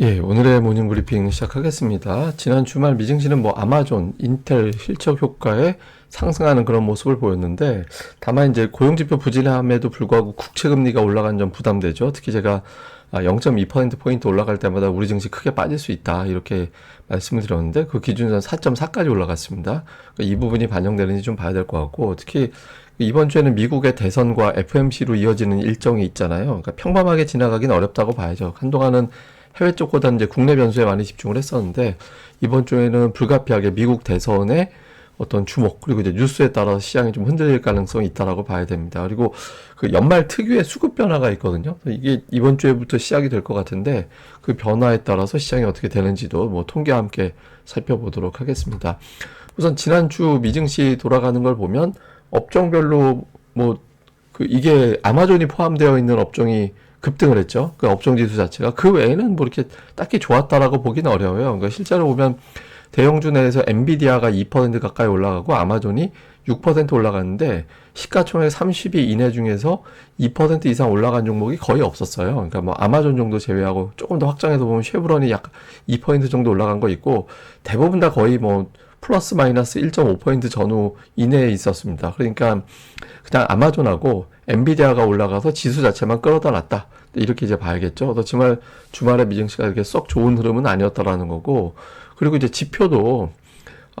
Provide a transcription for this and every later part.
예, 오늘의 모닝 브리핑 시작하겠습니다. 지난 주말 미증시는 뭐 아마존, 인텔 실적 효과에 상승하는 그런 모습을 보였는데 다만 이제 고용지표 부진함에도 불구하고 국채 금리가 올라간 점 부담되죠. 특히 제가 0.2%포인트 올라갈 때마다 우리 증시 크게 빠질 수 있다. 이렇게 말씀을 드렸는데 그 기준선 4.4까지 올라갔습니다. 그러니까 이 부분이 반영되는지 좀 봐야 될 것 같고 특히 이번 주에는 미국의 대선과 FMC로 이어지는 일정이 있잖아요. 그러니까 평범하게 지나가긴 어렵다고 봐야죠. 한동안은 해외 쪽보다는 이제 국내 변수에 많이 집중을 했었는데 이번 주에는 불가피하게 미국 대선의 어떤 주목 그리고 이제 뉴스에 따라서 시장이 좀 흔들릴 가능성이 있다라고 봐야 됩니다. 그리고 그 연말 특유의 수급 변화가 있거든요. 이게 이번 주에부터 시작이 될 것 같은데 그 변화에 따라서 시장이 어떻게 되는지도 뭐 통계와 함께 살펴보도록 하겠습니다. 우선 지난주 미증시 돌아가는 걸 보면 업종별로 뭐 그 이게 아마존이 포함되어 있는 업종이 급등을 했죠. 그 업종 지수 자체가 그 외에는 뭐 이렇게 딱히 좋았다라고 보기는 어려워요. 그러니까 실제로 보면 대형주 내에서 엔비디아가 2% 가까이 올라가고 아마존이 6% 올라갔는데 시가총액 30위 이내 중에서 2% 이상 올라간 종목이 거의 없었어요. 그러니까 뭐 아마존 정도 제외하고 조금 더 확장해서 보면 쉐브론이 약 2% 정도 올라간 거 있고 대부분 다 거의 뭐 플러스 마이너스 1.5% 전후 이내에 있었습니다. 그러니까 그냥 아마존하고 엔비디아가 올라가서 지수 자체만 끌어다 놨다. 이렇게 이제 봐야겠죠. 그래서 주말, 주말에 미증시가 이렇게 썩 좋은 흐름은 아니었다라는 거고, 그리고 이제 지표도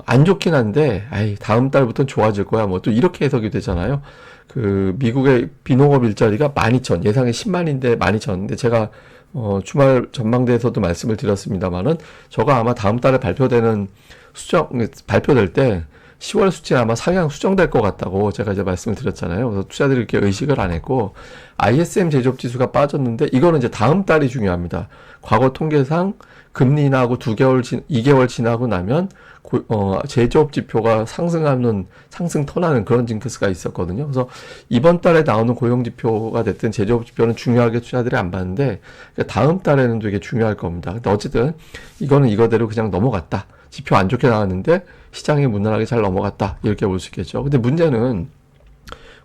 안 좋긴 한데, 아이, 다음 달부터는 좋아질 거야. 뭐 또 이렇게 해석이 되잖아요. 그, 미국의 비농업 일자리가 12,000, 예상이 10만인데 12,000. 근데 제가, 어, 주말 전망대에서도 말씀을 드렸습니다만은, 저가 아마 다음 달에 발표되는 수정, 발표될 때, 10월 수치 아마 상향 수정될 것 같다고 제가 이제 말씀을 드렸잖아요. 그래서 투자들이 이렇게 의식을 안 했고, ISM 제조업 지수가 빠졌는데, 이거는 이제 다음 달이 중요합니다. 과거 통계상 금리 인하고 2개월, 지, 2개월 지나고 나면, 고, 어, 제조업 지표가 상승하는, 상승 터나는 그런 징크스가 있었거든요. 그래서 이번 달에 나오는 고용 지표가 됐든 제조업 지표는 중요하게 투자들이 안 봤는데, 다음 달에는 되게 중요할 겁니다. 근데 어쨌든, 이거는 이거대로 그냥 넘어갔다. 지표 안 좋게 나왔는데 시장이 무난하게 잘 넘어갔다 이렇게 볼 수 있겠죠. 근데 문제는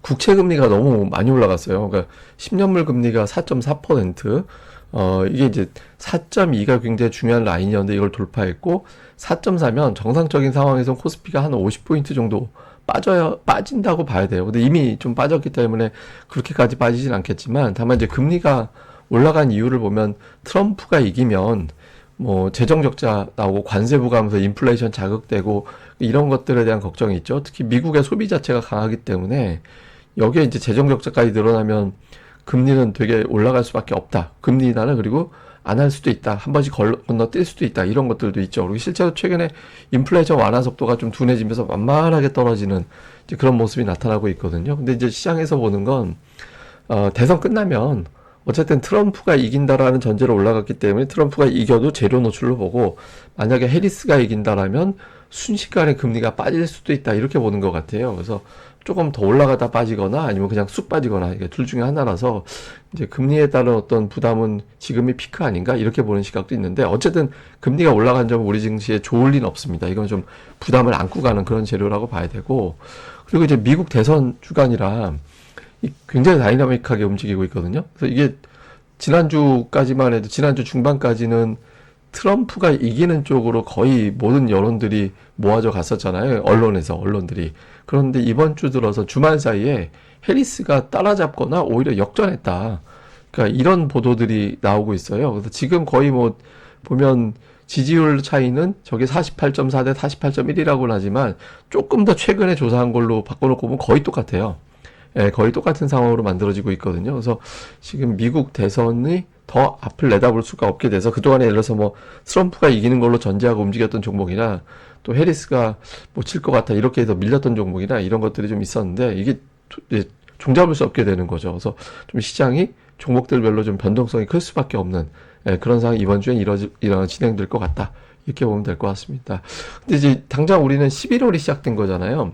국채 금리가 너무 많이 올라갔어요. 그러니까 10년물 금리가 4.4%, 어, 이게 이제 4.2가 굉장히 중요한 라인이었는데 이걸 돌파했고 4.4면 정상적인 상황에서 코스피가 한 50포인트 정도 빠져야 빠진다고 봐야 돼요. 근데 이미 좀 빠졌기 때문에 그렇게까지 빠지진 않겠지만 다만 이제 금리가 올라간 이유를 보면 트럼프가 이기면 뭐 재정 적자 나오고 관세 부과하면서 인플레이션 자극되고 이런 것들에 대한 걱정이 있죠. 특히 미국의 소비 자체가 강하기 때문에 여기에 이제 재정 적자까지 늘어나면 금리는 되게 올라갈 수밖에 없다. 금리 인하는 그리고 안 할 수도 있다. 한 번씩 건너 뛸 수도 있다. 이런 것들도 있죠. 그리고 실제로 최근에 인플레이션 완화 속도가 좀 둔해지면서 만만하게 떨어지는 그런 모습이 나타나고 있거든요. 근데 이제 시장에서 보는 건 어, 대선 끝나면 어쨌든 트럼프가 이긴다라는 전제로 올라갔기 때문에 트럼프가 이겨도 재료 노출로 보고 만약에 해리스가 이긴다라면 순식간에 금리가 빠질 수도 있다 이렇게 보는 것 같아요. 그래서 조금 더 올라가다 빠지거나 아니면 그냥 쑥 빠지거나 이게 둘 중에 하나라서 이제 금리에 따른 어떤 부담은 지금이 피크 아닌가 이렇게 보는 시각도 있는데 어쨌든 금리가 올라간 점은 우리 증시에 좋을 리는 없습니다. 이건 좀 부담을 안고 가는 그런 재료라고 봐야 되고 그리고 이제 미국 대선 주간이라 굉장히 다이나믹하게 움직이고 있거든요. 그래서 이게 지난주까지만 해도 지난주 중반까지는 트럼프가 이기는 쪽으로 거의 모든 여론들이 모아져 갔었잖아요. 언론에서 언론들이. 그런데 이번 주 들어서 주말 사이에 해리스가 따라잡거나 오히려 역전했다. 그러니까 이런 보도들이 나오고 있어요. 그래서 지금 거의 뭐 보면 지지율 차이는 저게 48.4 대 48.1이라고 하지만 조금 더 최근에 조사한 걸로 바꿔놓고 보면 거의 똑같아요. 예, 거의 똑같은 상황으로 만들어지고 있거든요. 그래서 지금 미국 대선이 더 앞을 내다볼 수가 없게 돼서 그동안에 예를 들어서 뭐 트럼프가 이기는 걸로 전제하고 움직였던 종목이나 또 해리스가 뭐칠것 같아 이렇게 해서 밀렸던 종목이나 이런 것들이 좀 있었는데 이게 종잡을 수 없게 되는 거죠. 그래서 좀 시장이 종목들별로 좀 변동성이 클 수밖에 없는 예, 그런 상황이 이번 주엔 이러, 이런 진행될 것 같다. 이렇게 보면 될 것 같습니다. 근데 이제 당장 우리는 11월이 시작된 거잖아요.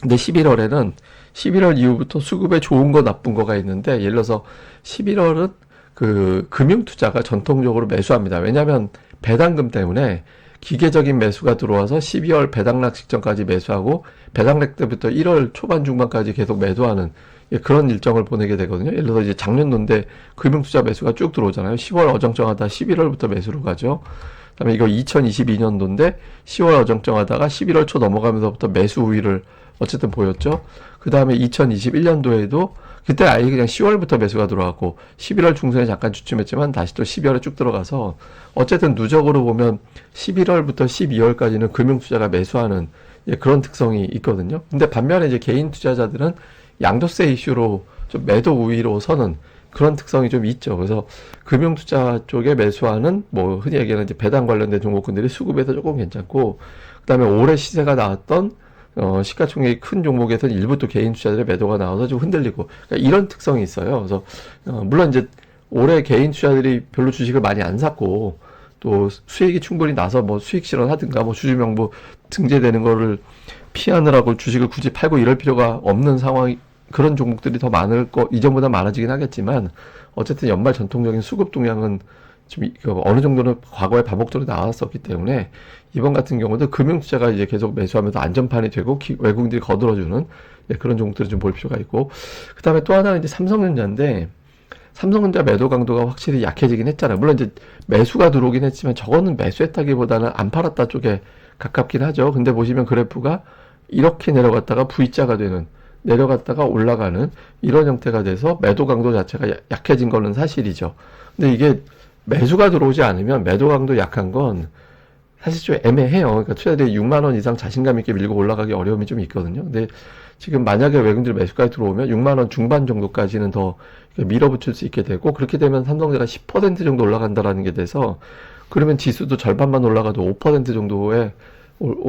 근데 11월에는 11월 이후부터 수급에 좋은 거 나쁜 거가 있는데 예를 들어서 11월은 그 금융 투자가 전통적으로 매수합니다. 왜냐하면 배당금 때문에 기계적인 매수가 들어와서 12월 배당락 직전까지 매수하고 배당락 때부터 1월 초반 중반까지 계속 매도하는 예, 그런 일정을 보내게 되거든요. 예를 들어서 이제 작년도인데 금융투자 매수가 쭉 들어오잖아요. 10월 어정쩡하다 11월부터 매수로 가죠. 그다음에 이거 2022년도인데 10월 어정쩡하다가 11월 초 넘어가면서부터 매수 우위를 어쨌든 보였죠. 그 다음에 2021년도에도 그때 아예 그냥 10월부터 매수가 들어왔고 11월 중순에 잠깐 주춤했지만 다시 또 12월에 쭉 들어가서 어쨌든 누적으로 보면 11월부터 12월까지는 금융 투자가 매수하는 예, 그런 특성이 있거든요. 근데 반면에 이제 개인 투자자들은 양도세 이슈로 좀 매도 우위로 서는 그런 특성이 좀 있죠. 그래서 금융 투자 쪽에 매수하는 뭐 흔히 얘기하는 이제 배당 관련된 종목군들이 수급에서 조금 괜찮고 그다음에 올해 시세가 나왔던 어, 시가총액이 큰 종목에서는 일부 또 개인 투자들의 매도가 나와서 좀 흔들리고 그러니까 이런 특성이 있어요. 그래서 어, 물론 이제 올해 개인 투자들이 별로 주식을 많이 안 샀고 또 수익이 충분히 나서 뭐 수익 실현하든가 뭐 주주 명부 등재되는 거를 피하느라고 주식을 굳이 팔고 이럴 필요가 없는 상황 그런 종목들이 더 많을 거 이전보다 많아지긴 하겠지만 어쨌든 연말 전통적인 수급 동향은 좀 이- 그 어느 정도는 과거에 반복적으로 나왔었기 때문에 이번 같은 경우도 금융 투자가 이제 계속 매수하면서 안전판이 되고 기- 외국인들이 거들어주는 예, 그런 종목들을 좀 볼 필요가 있고 그 다음에 또 하나는 이제 삼성전자인데 삼성전자 매도 강도가 확실히 약해지긴 했잖아요. 물론 이제 매수가 들어오긴 했지만 저거는 매수했다기보다는 안 팔았다 쪽에 가깝긴 하죠. 근데 보시면 그래프가 이렇게 내려갔다가 V자가 되는 내려갔다가 올라가는 이런 형태가 돼서 매도 강도 자체가 야- 약해진 거는 사실이죠. 근데 이게 매수가 들어오지 않으면 매도 강도 약한 건 사실 좀 애매해요. 그러니까 투자들이 6만 원 이상 자신감 있게 밀고 올라가기 어려움이 좀 있거든요. 근데 지금 만약에 외국인들 매수까지 들어오면 6만 원 중반 정도까지는 더 밀어붙일 수 있게 되고 그렇게 되면 삼성제가 10% 정도 올라간다라는 게 돼서 그러면 지수도 절반만 올라가도 5% 정도의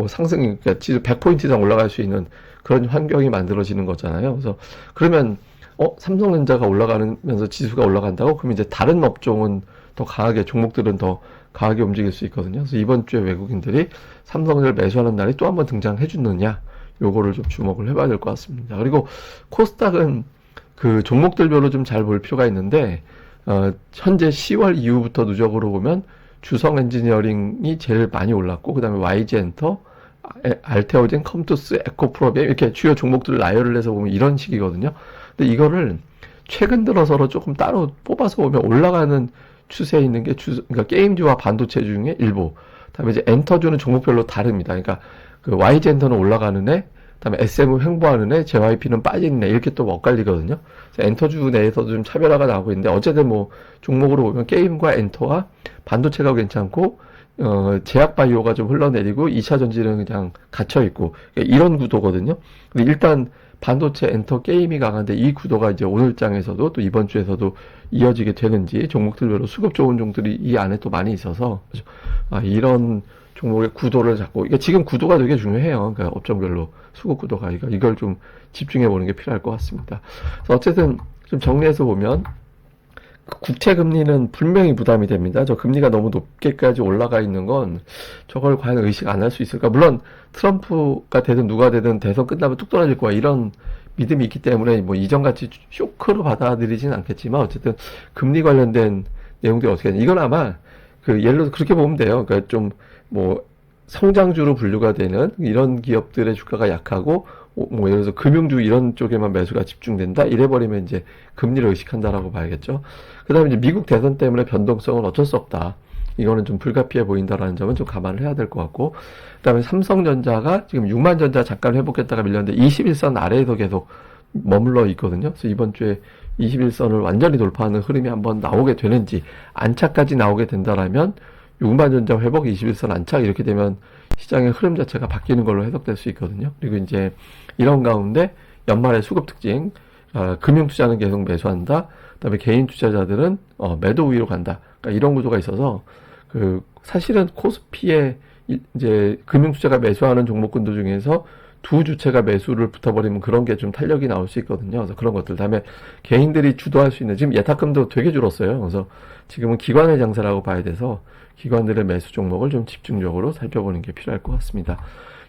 상승이 그러니까 지수 100포인트 이상 올라갈 수 있는 그런 환경이 만들어지는 거잖아요. 그래서 그러면 어 삼성전자가 올라가면서 지수가 올라간다고 그러면 이제 다른 업종은 더 강하게 종목들은 더 강하게 움직일 수 있거든요. 그래서 이번 주에 외국인들이 삼성을 매수하는 날이 또 한번 등장해 주느냐 요거를 좀 주목을 해봐야 될 것 같습니다. 그리고 코스닥은 그 종목들별로 좀 잘 볼 필요가 있는데 어, 현재 10월 이후부터 누적으로 보면 주성 엔지니어링이 제일 많이 올랐고 그다음에 YG 엔터, 아- 알테오젠, 컴투스, 에코프로비엠 이렇게 주요 종목들을 나열을 해서 보면 이런 식이거든요. 근데 이거를 최근 들어서로 조금 따로 뽑아서 보면 올라가는 추세에 있는 게 주, 그러니까 게임주와 반도체 중에 일부. 그다음에 이제 엔터주는 종목별로 다릅니다. 그러니까 그 YG 엔터는 올라가는 애, 그다음에 SM 횡보하는 애, JYP는 빠지는 애 이렇게 또 엇갈리거든요. 엔터주 내에서도 좀 차별화가 나오고 있는데 어쨌든 뭐 종목으로 보면 게임과 엔터와 반도체가 괜찮고 어, 제약 바이오가 좀 흘러내리고 2차 전지는 그냥 갇혀 있고 그러니까 이런 구도거든요. 근데 일단 반도체 엔터 게임이 강한데 이 구도가 이제 오늘 장에서도 또 이번 주에서도 이어지게 되는지 종목들별로 수급 좋은 종들이 이 안에 또 많이 있어서? 아, 이런 종목의 구도를 잡고 이게 지금 구도가 되게 중요해요. 그러니까 업종별로 수급 구도가 그러니까 이걸 좀 집중해 보는 게 필요할 것 같습니다. 어쨌든 좀 정리해서 보면 국채 금리는 분명히 부담이 됩니다. 저 금리가 너무 높게까지 올라가 있는 건 저걸 과연 의식 안 할 수 있을까? 물론 트럼프가 되든 누가 되든 대선 끝나면 뚝 떨어질 거야 이런 믿음이 있기 때문에 뭐 이전같이 쇼크로 받아들이진 않겠지만 어쨌든 금리 관련된 내용들이 어떻게 되냐 이건 아마 그 예를 들어서 그렇게 보면 돼요. 그러니까 좀 뭐 성장주로 분류가 되는 이런 기업들의 주가가 약하고 어, 뭐 예를 들어서 금융주 이런 쪽에만 매수가 집중된다 이래버리면 이제 금리를 의식한다라고 봐야겠죠. 그다음에 이제 미국 대선 때문에 변동성은 어쩔 수 없다. 이거는 좀 불가피해 보인다라는 점은 좀 감안을 해야 될 것 같고 그다음에 삼성전자가 지금 6만 전자 잠깐 회복했다가 밀렸는데 21선 아래에서 계속 머물러 있거든요. 그래서 이번 주에 21선을 완전히 돌파하는 흐름이 한번 나오게 되는지 안착까지 나오게 된다라면 6만 전자 회복 21선 안착 이렇게 되면 시장의 흐름 자체가 바뀌는 걸로 해석될 수 있거든요. 그리고 이제 이런 가운데 연말의 수급 특징, 어, 금융 투자는 계속 매수한다. 그다음에 개인 투자자들은 어, 매도 우위로 간다. 그러니까 이런 구조가 있어서 그 사실은 코스피에 이- 이제 금융 투자가 매수하는 종목군들 중에서 두 주체가 매수를 붙어버리면 그런 게 좀 탄력이 나올 수 있거든요. 그래서 그런 것들. 다음에 개인들이 주도할 수 있는 지금 예탁금도 되게 줄었어요. 그래서 지금은 기관의 장사라고 봐야 돼서 기관들의 매수 종목을 좀 집중적으로 살펴보는 게 필요할 것 같습니다.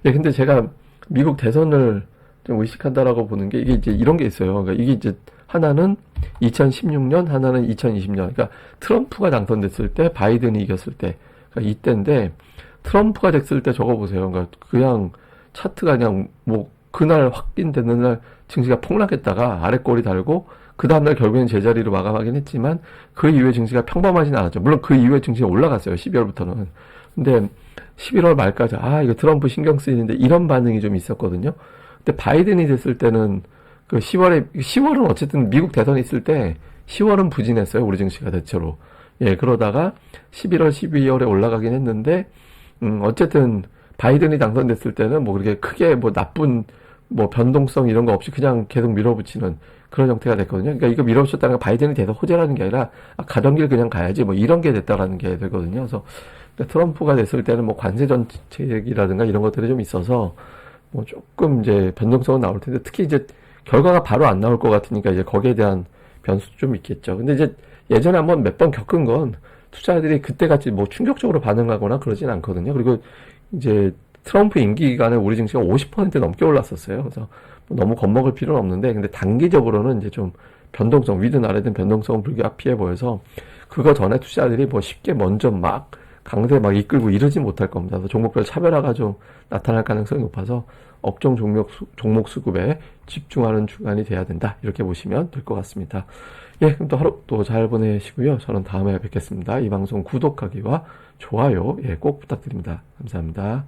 예, 근데 제가 미국 대선을 좀 의식한다라고 보는 게 이게 이제 이런 게 있어요. 그러니까 이게 이제 하나는 2016년, 하나는 2020년. 그러니까 트럼프가 당선됐을 때, 바이든이 이겼을 때, 그러니까 이때인데 트럼프가 됐을 때 저거 보세요. 그러니까 그냥 차트가 그냥 뭐 그날 확인되는 날 증시가 폭락했다가 아래 꼬리 달고 그 다음날 결국엔 제자리로 마감하긴 했지만 그 이후에 증시가 평범하진 않았죠. 물론 그 이후에 증시가 올라갔어요. 12월부터는. 근데 11월 말까지 아 이거 트럼프 신경 쓰이는데 이런 반응이 좀 있었거든요. 근데 바이든이 됐을 때는 그 10월에 10월은 어쨌든 미국 대선이 있을 때 10월은 부진했어요. 우리 증시가 대체로. 예, 그러다가 11월, 12월에 올라가긴 했는데 음, 어쨌든 바이든이 당선됐을 때는 뭐 그렇게 크게 뭐 나쁜 뭐 변동성 이런 거 없이 그냥 계속 밀어붙이는 그런 형태가 됐거든요. 그러니까 이거 밀어붙였다는 건 바이든이 돼서 호재라는 게 아니라 아, 가던 길 그냥 가야지 뭐 이런 게 됐다라는 게 되거든요. 그래서 트럼프가 됐을 때는 뭐 관세 정책이라든가 이런 것들이 좀 있어서 뭐 조금 이제 변동성은 나올 텐데 특히 이제 결과가 바로 안 나올 것 같으니까 이제 거기에 대한 변수도 좀 있겠죠. 근데 이제 예전에 한번 몇 번 겪은 건 투자자들이 그때같이 뭐 충격적으로 반응하거나 그러진 않거든요. 그리고 이제 트럼프 임기 기간에 우리 증시가 50% 넘게 올랐었어요. 그래서 뭐 너무 겁먹을 필요는 없는데, 근데 단기적으로는 이제 좀 변동성, 위든 아래든 변동성은 불가피해 보여서 그거 전에 투자자들이 뭐 쉽게 먼저 막 강세 막 이끌고 이러지 못할 겁니다. 그래서 종목별 차별화가 좀 나타날 가능성이 높아서 업종 종목, 수- 종목 수급에 집중하는 주간이 돼야 된다. 이렇게 보시면 될 것 같습니다. 예, 그럼 또 하루 또 잘 보내시고요. 저는 다음에 뵙겠습니다. 이 방송 구독하기와 좋아요, 예, 꼭 부탁드립니다. 감사합니다.